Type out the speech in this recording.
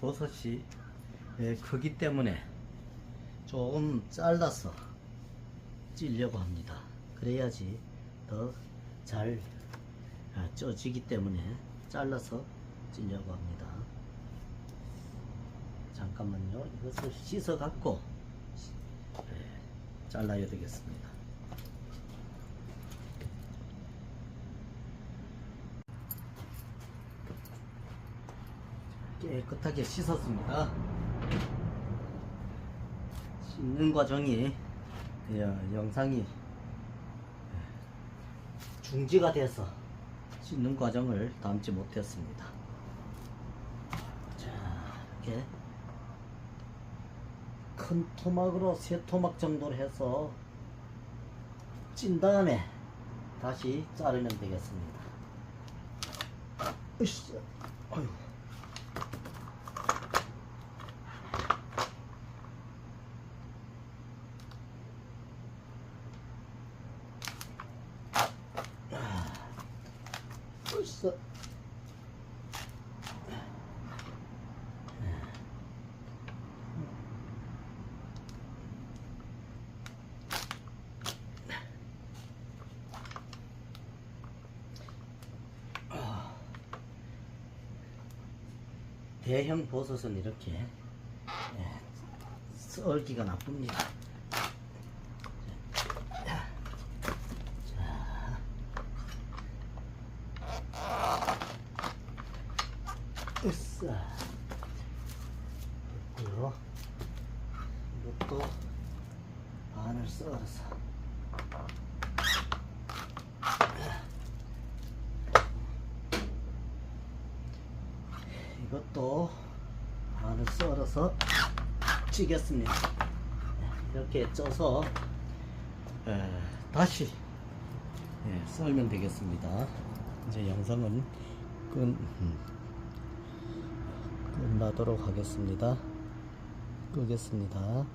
버섯이 예, 크기 때문에 조금 잘라서 찌려고 합니다. 그래야지 더잘 아, 쪄지기 때문에 잘라서 찌려고 합니다. 잠깐만요. 이것을 씻어 갖고 예, 잘라야 되겠습니다. 깨끗하게 씻었습니다. 씻는 과정이 예, 영상이 중지가 돼서 씻는 과정을 담지 못했습니다. 자, 이렇게 큰 토막으로 세 토막 정도로 해서 찐 다음에 다시 자르면 되겠습니다. 으쌰, 으쌰. 대형 버섯은 이렇게 예, 썰기가 나쁩니다. 자, 으쌰. 됐고요. 이것도 반을 썰어서 이것도 반을 썰어서 찌겠습니다. 이렇게 쪄서 에, 다시 예, 썰면 되겠습니다. 이제 영상은 끝, 음, 끝나도록 하겠습니다. 끄겠습니다.